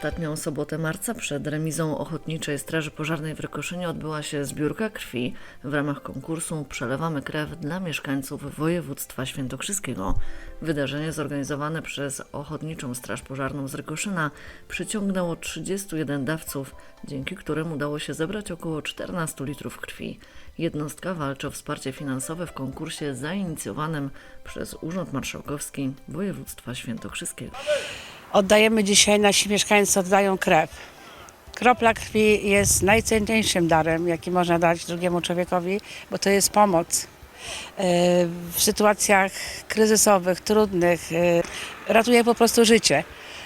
ostatnią sobotę marca przed remizą Ochotniczej Straży Pożarnej w Rykoszynie odbyła się zbiórka krwi w ramach konkursu Przelewamy krew dla mieszkańców województwa świętokrzyskiego. Wydarzenie zorganizowane przez Ochotniczą Straż Pożarną z Rykoszyna przyciągnęło 31 dawców, dzięki którym udało się zebrać około 14 litrów krwi. Jednostka walczy o wsparcie finansowe w konkursie zainicjowanym przez Urząd Marszałkowski Województwa Świętokrzyskiego. Oddajemy dzisiaj, nasi mieszkańcy oddają krew. Kropla krwi jest najcenniejszym darem, jaki można dać drugiemu człowiekowi, bo to jest pomoc. Yy, W sytuacjach kryzysowych, trudnych, yy, ratuje po prostu życie.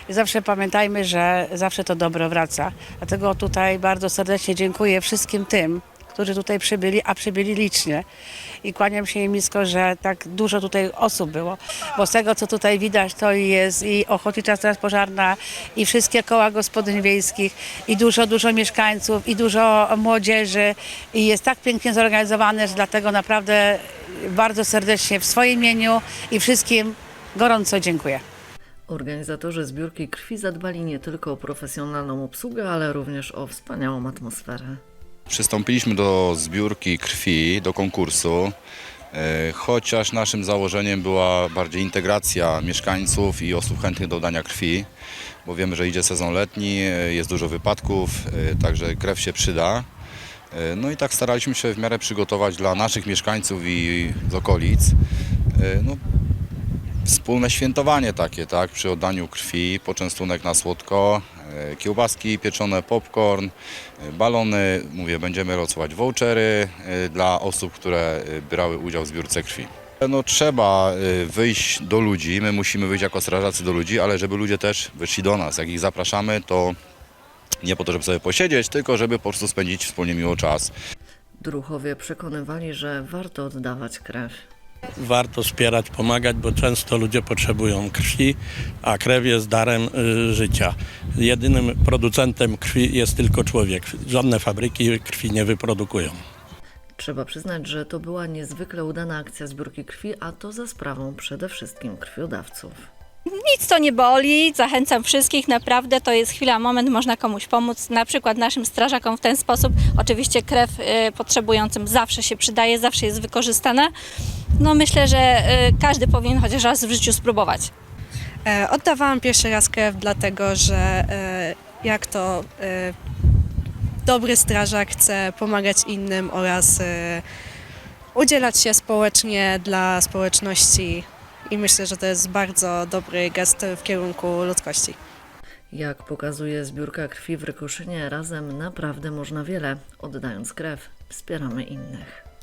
I zawsze pamiętajmy, że zawsze to dobro wraca. Dlatego tutaj bardzo serdecznie dziękuję wszystkim tym, którzy tutaj przybyli, a przybyli licznie. I kłaniam się im nisko, że tak dużo tutaj osób było. Bo z tego, co tutaj widać, to jest i Ochotnicza Straż Pożarna, i wszystkie koła gospodyń wiejskich, i dużo, dużo mieszkańców, i dużo młodzieży. I jest tak pięknie zorganizowane, że dlatego naprawdę bardzo serdecznie w swoim imieniu i wszystkim gorąco dziękuję. Organizatorzy zbiórki krwi zadbali nie tylko o profesjonalną obsługę, ale również o wspaniałą atmosferę. Przystąpiliśmy do zbiórki krwi, do konkursu, e, chociaż naszym założeniem była bardziej integracja mieszkańców i osób chętnych do dania krwi, bo wiemy, że idzie sezon letni, e, jest dużo wypadków, e, także krew się przyda. No i tak staraliśmy się w miarę przygotować dla naszych mieszkańców i z okolic no, wspólne świętowanie takie, tak, przy oddaniu krwi, poczęstunek na słodko, e, kiełbaski pieczone, popcorn, e, balony, mówię, będziemy losować vouchery e, dla osób, które brały udział w zbiórce krwi. No trzeba wyjść do ludzi, my musimy wyjść jako strażacy do ludzi, ale żeby ludzie też wyszli do nas. Jak ich zapraszamy, to nie po to, żeby sobie posiedzieć, tylko żeby po prostu spędzić wspólnie miło czas. Druchowie przekonywali, że warto oddawać krew. Warto wspierać, pomagać, bo często ludzie potrzebują krwi, a krew jest darem y, życia. Jedynym producentem krwi jest tylko człowiek. Żadne fabryki krwi nie wyprodukują. Trzeba przyznać, że to była niezwykle udana akcja zbiórki krwi, a to za sprawą przede wszystkim krwiodawców. Nic to nie boli, zachęcam wszystkich, naprawdę to jest chwila, moment, można komuś pomóc, na przykład naszym strażakom w ten sposób. Oczywiście krew y, potrzebującym zawsze się przydaje, zawsze jest wykorzystana. No myślę, że y, każdy powinien chociaż raz w życiu spróbować. E, Oddawałam pierwszy raz krew, dlatego że e, jak to e, dobry strażak chce pomagać innym oraz udzielać się społecznie dla społeczności i myślę, że to jest bardzo dobry gest w kierunku ludzkości. Jak pokazuje zbiórka krwi w Rykoszynie, razem naprawdę można wiele. Oddając krew, wspieramy innych.